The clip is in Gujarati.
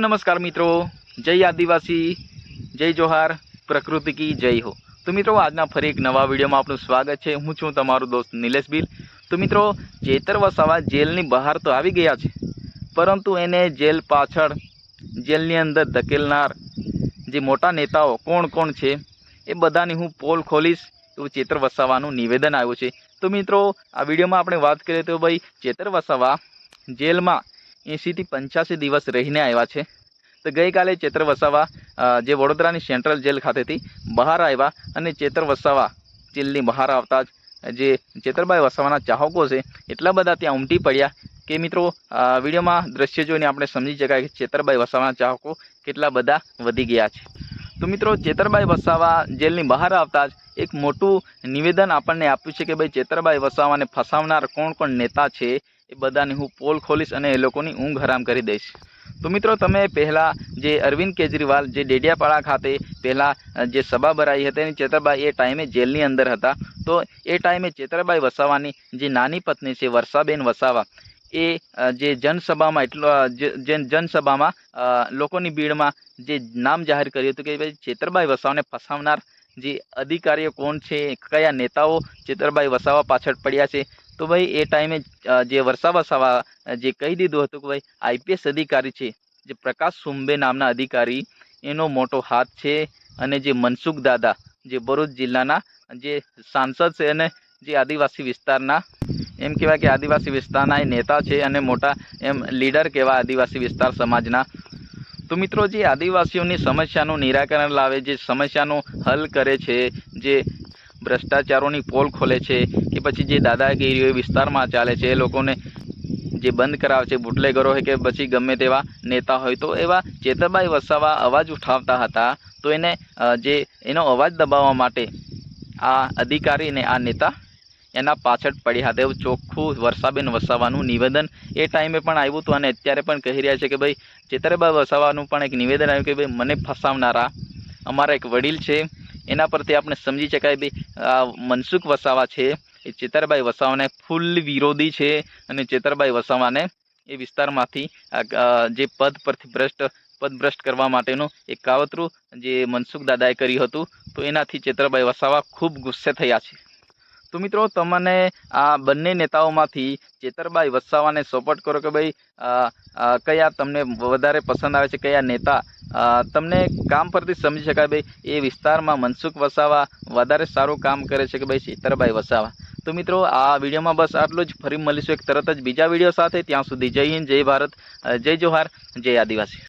નમસ્કાર મિત્રો. જય આદિવાસી, જય જોહાર, પ્રકૃતિ કી જય હો. તો મિત્રો, આજના ફરી એક નવા વિડીયોમાં આપનું સ્વાગત છે. હું છું તમારો દોસ્ત નિલેશ બિલ. તો મિત્રો ચેતર વસાવા જેલની બહાર તો આવી ગયા છે, પરંતુ એને જેલ પાછળ, જેલની અંદર ધકેલનાર જે મોટા નેતાઓ કોણ કોણ છે, એ બધાની હું પોલ ખોલીશ એવું ચેતર વસાવાનું નિવેદન આવ્યું છે. તો મિત્રો, આ વિડીયોમાં આપણે વાત કરીએ તો ભાઈ ચેતર વસાવા જેલમાં એંશીથી પંચ્યાસી દિવસ રહીને આવ્યા છે. તો ગઈકાલે ચેતર વસાવા જે વડોદરાની સેન્ટ્રલ જેલ ખાતેથી બહાર આવ્યા અને ચેતર વસાવા જેલની બહાર આવતા જ, જે ચેતરભાઈ વસાવાના ચાહકો છે, એટલા બધા ત્યાં ઉમટી પડ્યા કે મિત્રો વિડીયોમાં દ્રશ્ય જોઈને આપણે સમજી શકાય કે ચેતરભાઈ વસાવાના ચાહકો કેટલા બધા વધી ગયા છે. તો મિત્રો, ચેતરભાઈ વસાવા જેલની બહાર આવતા જ એક મોટું નિવેદન આપણને આપ્યું છે કે ભાઈ ચેતરભાઈ વસાવાને ફસાવનાર કોણ કોણ નેતા છે? એ બધાની હું પોલ ખોલીશ અને એ લોકોની ઊંઘ હરામ કરી દઈશ. તો મિત્રો, તમે પહેલાં જે અરવિંદ કેજરીવાલ, જે ડેડિયાપાડા ખાતે પહેલાં જે સભા ભરાઈ હતી એની ચેતરબાઈ એ ટાઈમે જેલની અંદર હતા. તો એ ટાઈમે ચેતરબાઈ વસાવાની જે નાની પત્ની છે, વર્ષાબેન વસાવા, એ જે જનસભામાં એટલો જે- જનસભામાં લોકોની ભીડમાં જે નામ જાહેર કર્યું હતું કે ભાઈ, ચેતરબાઈ વસાવાને ફસાવનાર જે અધિકારીઓ કોણ છે, કયા નેતાઓ ચેતરભાઈ વસાવા પાછળ પડ્યા છે? તો ભાઈ, એ ટાઈમે જે વરસા વસાવા જે કહી દીધું હતું કે ભાઈ, આઈપીએસ અધિકારી છે, જે પ્રકાશ સુંબે નામના અધિકારી, એનો મોટો હાથ છે અને જે મનસુખ દાદા, જે ભરૂચ જિલ્લાના, જે સાંસદ છે અને જે આદિવાસી વિસ્તારના, એમ કહેવાય કે આદિવાસી વિસ્તારના એ નેતા છે અને મોટા એમ લીડર કહેવાય આદિવાસી વિસ્તાર સમાજના. તો મિત્રો જે આદિવાસીઓની સમસ્યાનું નિરાકરણ લાવે જે સમસ્યાનો હલ કરે છે, જે ભ્રષ્ટાચારોની પોલ ખોલે છે, કે પછી જે દાદાગીરીઓ વિસ્તારમાં ચાલે છે, એ લોકોને જે બંધ કરાવે છે બુટલેગરો હોય કે પછી ગમે તેવા નેતા હોય, તો એવા ચેતરભાઈ વસાવા અવાજ ઉઠાવતા હતા, તો એને જે, એનો અવાજ દબાવવા માટે આ અધિકારી અને આ નેતા એના પાછળ પડ્યા હતા એવું ચોખ્ખું વર્ષાબેન વસાવાનું નિવેદન એ ટાઈમે પણ આવ્યું હતું અને અત્યારે પણ કહી રહ્યા છે કે ભાઈ ચેતરબા વસાવાનું પણ એક નિવેદન આવ્યું કે ભાઈ, મને ફસાવનારા, અમારા એક વડીલ છે, એના પરથી આપણે સમજી શકાય ભાઈ મનસુખ વસાવા છે, એ ચેતરભાઈ વસાવાને ફૂલ વિરોધી છે અને ચેતરભાઈ વસાવાને એ વિસ્તારમાંથી જે પદ પરથી ભ્રષ્ટ પદભ્રષ્ટ કરવા માટેનું એક કાવતરું જે મનસુખ દાદાએ કર્યું હતું, તો એનાથી ચેતરભાઈ વસાવા ખૂબ ગુસ્સે થયા છે. તો મિત્રો, તમને આ બંને નેતાઓમાંથી ચેતરભાઈ વસાવાને સપોર્ટ કરો કે ભાઈ કયા તમને વધારે પસંદ આવે છે, કયા નેતા? તમને કામ પરથી સમજી શકાય ભાઈ, એ વિસ્તારમાં મનસુખ વસાવા વધારે સારું કામ કરે છે કે ભાઈ ચેતરભાઈ વસાવા. તો મિત્રો, આ વિડીયોમાં બસ આટલું જ. ફરી મળીશું એક તરત જ બીજા વીડિયો સાથે. ત્યાં સુધી જય હિન્દ, જય ભારત જય જોહાર, જય આદિવાસી.